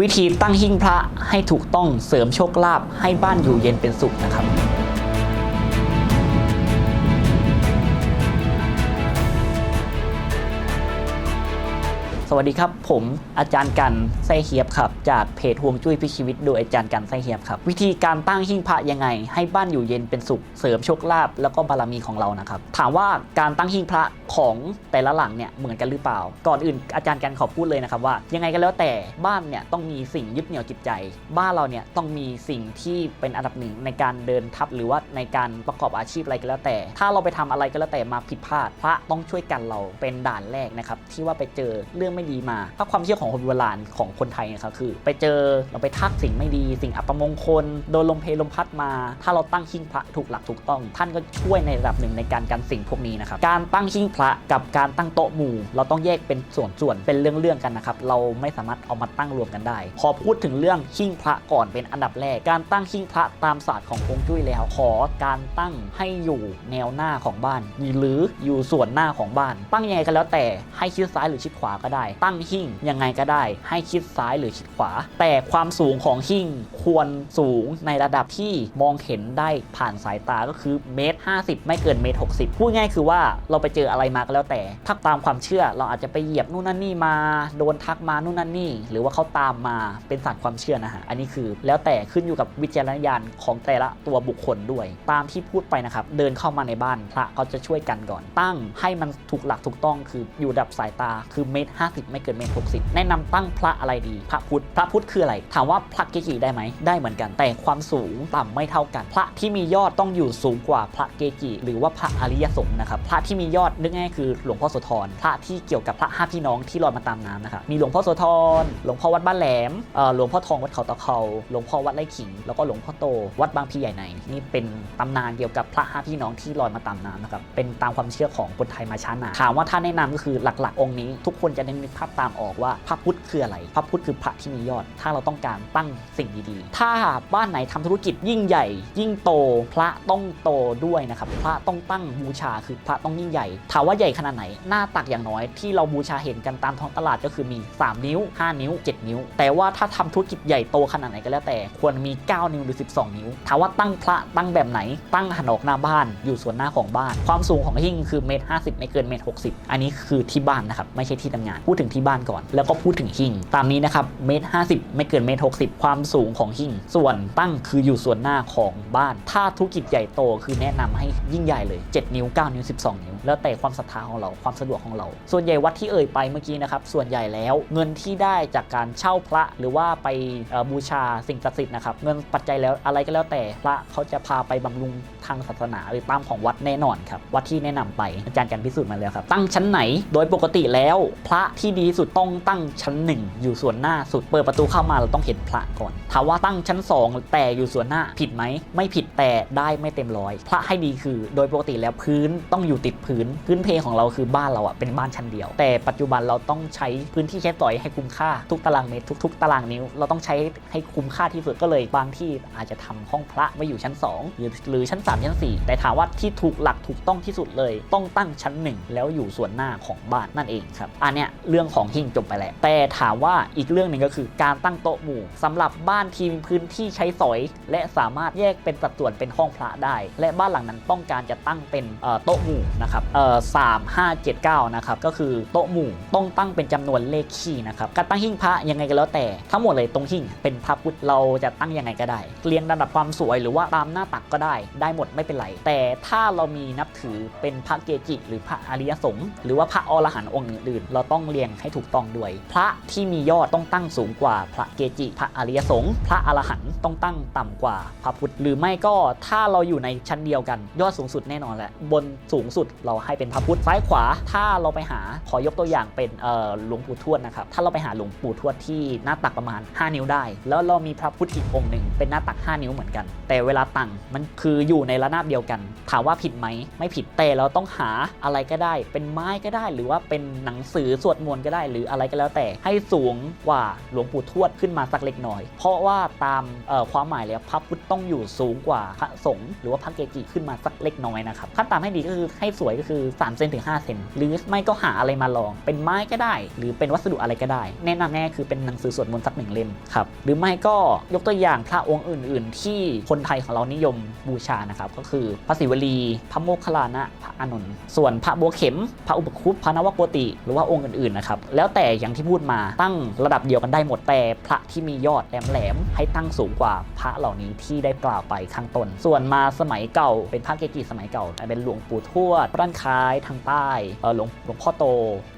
วิธีตั้งหิ้งพระให้ถูกต้องเสริมโชคลาภให้บ้านอยู่เย็นเป็นสุขนะครับ สวัสดีครับ ผมอาจารย์กันไส้เฮียบครับ จากเพจห่วงจุ้ยพิชีวิตโดยอาจารย์กันไส้เฮียบครับ วิธีการตั้งหิ้งพระยังไง ให้บ้านอยู่เย็นเป็นสุขเสริมโชคลาภแล้วก็บารมีของเรานะครับ ถามว่าการตั้งหิ้งพระของแต่ละหลังเนี่ยเหมือนกันหรือเปล่า ก่อนอื่นอาจารย์กันขอพูดเลยนะครับว่า ยังไงก็แล้วแต่บ้านเนี่ยต้องมีสิ่งยึดเหนี่ยวจิตใจ บ้านเราเนี่ยต้องมีสิ่งที่เป็นอันดับหนึ่งในการเดินทับหรือว่าในการประกอบอาชีพอะไรก็แล้วแต่ ถ้าเราไปทำอะไรก็แล้วแต่มาผิดพลาดพระต้องช่วยกันเราเป็นด่านแรกนะครับที่ว่าไปเจอเรื่องไม่ดีมาถ้าความเชื่อของคนโบราณของคนไทยนะครับคือ ไปเจอเราไปทักสิ่งไม่ดีสิ่งอัปมงคลโดนลมเพลลมพัดมา ถ้าเราตั้งหิ้งพระถูกหลักถูกต้อง ท่านก็ช่วยในระดับหนึ่งในการกันสิ่งพวกนี้นะครับการตั้งหิ้งพระกับการตั้งโต๊ะหมู่ เราต้องแยกเป็นส่วนๆเป็นเรื่องๆกันนะครับเราไม่สามารถเอามาตั้งรวมกันได้ พอพูดถึงเรื่องหิ้งพระก่อนเป็นอันดับแรก การตั้งหิ้งพระตามศาสตร์ของฮวงจุ้ยแล้วขอการตั้งให้อยู่แนวหน้าของบ้าน หรืออยู่ส่วนหน้าของบ้าน ตั้งยังไงก็แล้วแต่ให้ชิดซ้ายหรือชิดขวาก็ได้ตั้งหิ้งยังไงก็ได้ให้ชิดซ้ายหรือชิดขวา แต่ความสูงของหิ้งควรสูงในระดับที่มองเห็นได้ผ่านสายตาก็คือเมตรห้ไม่เกินเมตรหกสิบพูดง่ายคือว่าเราไปเจออะไรมาก็แล้วแต่ ถ้าตามความเชื่อเราอาจจะไปเหยียบนู่นนั่นนี่มา โดนทักมานู่นนั่นนี่ หรือว่าเขาตามมาเป็นศาสตร์ความเชื่อนะฮะ อันนี้คือแล้วแต่ขึ้นอยู่กับวิจารณญาณของแต่ละตัวบุคคลด้วย ตามที่พูดไปนะครับ เดินเข้ามาในบ้านพระเขาจะช่วยกันก่อนตั้งให้มันถูกหลักถูกต้องคืออยู่ดับสายตาคือเมตรห้ไม่เกินเมตรหกสิบแนะนำตั้งพระอะไรดี พระพุทธ พระพุทธคืออะไร ถามว่าพระเกจิได้ไหม ได้เหมือนกัน แต่ความสูงต่ำไม่เท่ากัน พระที่มียอดต้องอยู่สูงกว่าพระเกจิ หรือว่าพระอริยสงฆ์นะครับ พระที่มียอดนึกง่ายคือหลวงพ่อโสธร พระที่เกี่ยวกับพระห้าพี่น้องที่ลอยมาตามน้ำนะครับ มีหลวงพ่อโสธร หลวงพ่อวัดบ้านแหลมเอ่อหลวงพ่อทองวัดเขาตะเขาหลวงพ่อวัดไร่ขิง แล้วก็หลวงพ่อโต วัดบางพีใหญ่ในนี่เป็นตำนานเกี่ยวกับพระห้าพี่น้องที่ลอยมาตามน้ำนะครับ เป็นตามความเชื่อของคนไทยมาช้านานถามว่าถ้านแนะนำก็คือหลักๆ องค์นี้ ทุกคนจะได้นกภาพตามออกว่าพระพุทธคืออะไร พระพุทธคือพระที่มียอด ถ้าเราต้องการตั้งสิ่งดีๆ ถ้าบ้านไหนทำธุรกิจยิ่งใหญ่ ยิ่งโต พระต้องโตด้วยนะครับ พระต้องตั้งบูชาคือพระต้องยิ่งใหญ่ ถามว่าใหญ่ขนาดไหน หน้าตักอย่างน้อยที่เราบูชาเห็นกันตามท้องตลาดก็คือมี 3 นิ้ว 5 นิ้ว 7 นิ้ว แต่ว่าถ้าทำธุรกิจใหญ่โตขนาดไหนก็แล้วแต่ ควรมี 9 นิ้วหรือ 12 นิ้ว ถามว่าตั้งพระตั้งแบบไหน ตั้งหันออกหน้าบ้าน อยู่ส่วนหน้าของบ้าน ความสูงของหิ้งคือเมตรห้าสิบไม่เกินเมตรหกสิบอันนี้คือที่บ้านนะครับ ไม่ใช่ที่ทำงานพูดถึงที่บ้านก่อน แล้วก็พูดถึงหิ้งตามนี้นะครับเมตรห้าสิบไม่เกินเมตรหกสิบความสูงของหิ้งส่วนตั้งคืออยู่ส่วนหน้าของบ้าน ถ้าธุรกิจใหญ่โตคือแนะนำให้ยิ่งใหญ่เลย 7 นิ้ว 9 นิ้ว 12 นิ้ว แล้วแต่ความศรัทธาของเราความสะดวกของเรา ส่วนใหญ่วัดที่เอ่ยไปเมื่อกี้นะครับส่วนใหญ่แล้วเงินที่ได้จากการเช่าพระหรือว่าไปบูชาสิ่งศักดิ์สิทธิ์นะครับเงินปัจจัยแล้วอะไรก็แล้วแต่พระเขาจะพาไปบำรุงทางศาสนาหรือตามของวัดแน่นอนครับวัดที่แนะนำไปอาจารย์กันพิสูจน์มาแล้วครับตั้งชั้นไหนโดยปกติแล้วพระที่ดีสุดต้องตั้งชั้นหนึ่งอยู่ส่วนหน้าสุดเปิดประตูเข้ามาเราต้องเห็นพระก่อนถามว่าตั้งชั้น 2 แต่อยู่ส่วนหน้าผิดไหมไม่ผิดแต่ได้ไม่เต็มร้อยพระให้ดีคือ โดยปกติแล้วพื้นต้องอยู่ติดพื้น พื้นเพของเราคือบ้านเราอะเป็นบ้านชั้นเดียว แต่ปัจจุบันเราต้องใช้พื้นที่ใช้สอยให้คุ้มค่าทุกตารางเมตรทุก ๆ ตารางนิ้ว เราต้องใช้ให้คุ้มค่าที่สุดก็เลยบางที่อาจจะทำห้องพระไว้อยู่ชั้น 2 หรือหรือชั้น 3 ชั้น 4 แต่ถามว่าที่ถูกหลักถูกต้องที่สุดเลย ต้องตั้งชั้น 1 แล้วอยู่ส่วนหน้าของบ้านนั่นเองครับอันเนี้ยเรื่องของหิ้งจบไปแล้ว แต่ถามว่าอีกเรื่องหนึ่งก็คือการตั้งโต๊ะหมู่สำหรับบ้านที่มีพื้นที่ใช้สอย และสามารถแยกเป็นสัดส่วนเป็นห้องพระได้ และบ้านหลังนั้นต้องการจะตั้งเป็นโต๊ะหมู่นะครับเอ่อสามห้าเจ็ดเก้านะครับก็คือโต๊ะหมู่ต้องตั้งเป็นจำนวนเลขคี่นะครับการตั้งหิ้งพระยังไงก็แล้วแต่ ทั้งหมดเลยตรงหิ้งเป็นพระพุทธเราจะตั้งยังไงก็ได้ เรียงลำดับความสวยหรือว่าตามหน้าตักก็ได้ ได้หมดไม่เป็นไร แต่ถ้าเรามีนับถือเป็นพระเกจิหรือพระอริยสงฆ์หรือว่าพระอรหันต์องค์อื่นเราต้องเรียงให้ถูกต้องด้วย พระที่มียอดต้องตั้งสูงกว่า พระเกจิ พระอริยสงฆ์พระอรหันต์ต้องตั้งต่ำกว่าพระพุทธหรือไม่ก็ถ้าเราอยู่ในชั้นเดียวกัน ยอดสูงสุดแน่นอนแหละบนสูงสุดเราให้เป็นพระพุทธซ้ายขวา ถ้าเราไปหาขอยกตัวอย่างเป็นหลวงปู่ทวดนะครับถ้าเราไปหาหลวงปู่ทวดที่หน้าตักประมาณ 5 นิ้วได้ แล้วเรามีพระพุทธอีกองค์หนึ่งเป็นหน้าตัก 5 นิ้วเหมือนกัน แต่เวลาตั้งมันคืออยู่ในระนาบเดียวกัน ถามว่าผิดไหมไม่ผิดแต่เราต้องหาอะไรก็ได้ เป็นไม้ก็ได้ หรือว่าเป็นหนังสือสวดมนต์ก็ได้หรืออะไรก็แล้วแต่ให้สูงกว่าหลวงปู่ทวดขึ้นมาสักเล็กน้อย เพราะว่าตามความหมายแล้วพระพุทธต้องอยู่สูงกว่าพระสงฆ์หรือว่าพระเกจิขึ้นมาสักเล็กน้อยนะครับถ้าตามให้ดีก็คือให้สวยก็คือ3เซนถึง5เซนหรือไม่ก็หาอะไรมาลอง เป็นไม้ก็ได้ หรือเป็นวัสดุอะไรก็ได้ แนะนำแน่คือเป็นหนังสือสวดมนต์สักหนึ่งเล่มครับหรือไม่ก็ยกตัวอย่างพระองค์อื่น ๆ ที่คนไทยของเรานิยมบูชานะครับก็คือพระศิวลี พระโมคคัลลานะพระอานนท์ส่วนพระบัวเข็ม พระอุปคุปพระนวโกติ หรือว่าองค์อื่น ๆนะครับ แล้วแต่อย่างที่พูดมาตั้งระดับเดียวกันได้หมดแต่พระที่มียอดแหลมๆให้ตั้งสูงกว่าพระเหล่านี้ที่ได้กล่าวไปข้างต้น ส่วนมาสมัยเก่า เป็นพระเกจิสมัยเก่า เป็นหลวงปู่ทวดพระด้านค้ายทางใต้หลวงหลวงพ่อโต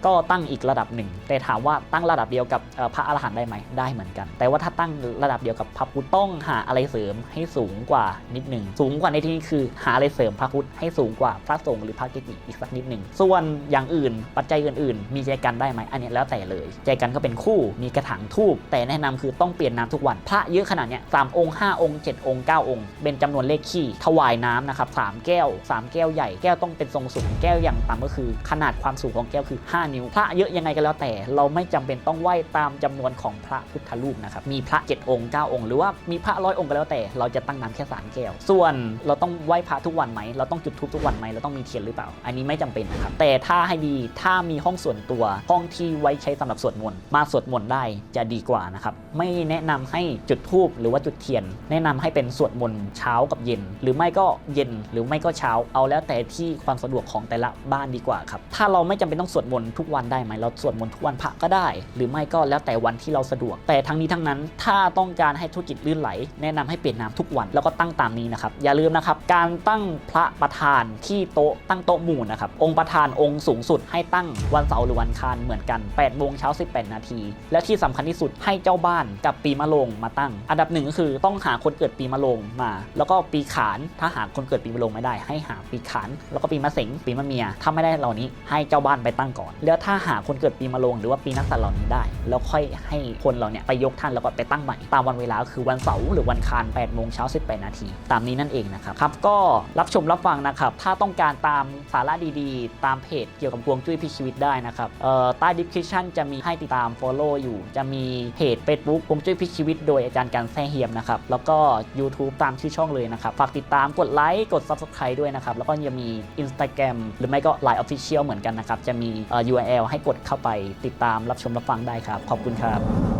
ก็ตั้งอีกระดับหนึ่ง แต่ถามว่าตั้งระดับเดียวกับพระอรหันต์ได้ไหมได้เหมือนกัน แต่ว่าถ้าตั้งระดับเดียวกับพระพุทธต้องหาอะไรเสริมให้สูงกว่านิดหนึ่งสูงกว่าในที่นี้คือหาอะไรเสริมพระพุทธให้สูงกว่าพระสงฆ์หรือพระเกจิอีกสักนิดหนึ่งส่วนอย่างอื่นปัจจัยอื่น ๆ มีใจกันได้ไหมอันนี้แล้วแต่เลยใจกันก็เป็นคู่มีกระถางทูบแต่แนะนำคือต้องเปลี่ยนน้ำทุกวันพระเยอะขนาดเนี้ยสามองค์ห้าองค์เจ็ดองค์เก้าองค์ เป็นจำนวนเลขขี้ถวายน้ำนะครับสามแก้วสามแก้วใหญ่แก้วต้องเป็นทรงสูงแก้วอย่างต่ำก็คือ ขนาดความสูงของแก้วคือ 5 นิ้ว พระเยอะยังไงก็แล้วแต่ เราไม่จำเป็นต้องไหว้ตามจำนวนของพระพุทธรูปนะครับมีพระ7องค์9องค์หรือว่ามีพระร้อยองค์ก็แล้วแต่ เราจะตั้งน้ำแค่สามแก้ว ส่วนเราต้องไหว้พระทุกวันไหมเราต้องจุดธูปทุกวันไหมเราต้องมีเทียนหรือเปล่า อันนี้ไม่จำเป็นนะครับแต่ถ้าให้ดีถ้ามีห้องส่วนตัวห้องที่ไว้ใช้สำหรับสวดมนต์มาสวดมนต์ได้จะดีกว่านะครับไม่แนะนำให้จุดธูปหรือว่าจุดเทียน แนะนำให้เป็นสวดมนต์เช้ากับเย็น หรือไม่ก็เย็นหรือไม่ก็เช้าเอาแล้วแต่ที่ความสะดวกของแต่ละบ้านดีกว่าครับถ้าเราไม่จำเป็นต้องสวดมนต์ทุกวันได้ไหมเราสวดมนต์ทุกวันพระก็ได้ หรือไม่ก็แล้วแต่วันที่เราสะดวก แต่ทั้งนี้ทั้งนั้น ถ้าต้องการให้ธุรกิจลื่นไหล แนะนำให้เปลี่ยนน้ำทุกวันแล้วก็ตั้งตามนี้นะครับอย่าลืมนะครับการตั้งพระประธานที่โต๊ะตั้งโต๊ะหมู่นะครับองค์ประธานองค์สูงสุดให้ตั้งวันเสาร์หรือวันอังคารเหมือนกัน8โมงเช้า 18 นาที และที่สำคัญที่สุดให้เจ้าบ้านกับปีมะโรงมาตั้ง อันดับหนึ่งก็คือต้องหาคนเกิดปีมะโรงมา แล้วก็ปีขานถ้าหาคนเกิดปีมะโรงไม่ได้ ให้หาปีขาน แล้วก็ปีมะเสงปีมะเมียถ้าไม่ได้เหล่านี้ให้เจ้าบ้านไปตั้งก่อน แล้วถ้าหาคนเกิดปีมะโรงหรือว่าปีนักษัตรเหล่านี้ได้ แล้วค่อยให้คนเราเนี่ยไปยกท่านแล้วก็ไปตั้งใหม่ตามวันเวลาก็คือวันเสาร์หรือวันคาร8โมงเช้า 18 นาทีตามนี้นั่นเองนะครับครับก็รับชมรับฟังนะครับถ้าต้องการตามสาระดีๆ ตามเพจเกี่ยวกับพวงจุ้ยพิชีวิตได้นะครับเอ่อใต้ description จะมีให้ติดตาม follow อยู่ จะมีเพจ Facebook พวงจุ้ยพิชีวิตโดยอาจารย์การแซ่เฮียมนะครับ แล้วก็ YouTube ตามชื่อช่องเลยนะครับ ฝากติดตามกดไลค์กด subscribe ด้วยนะครับ แล้วก็ยังมี Instagram หรือไม่ก็ Line Official เหมือนกันนะครับ จะมีอ่อ URL ให้กดเข้าไปติดตามรับชมรับฟังได้ครับ ขอบคุณครับ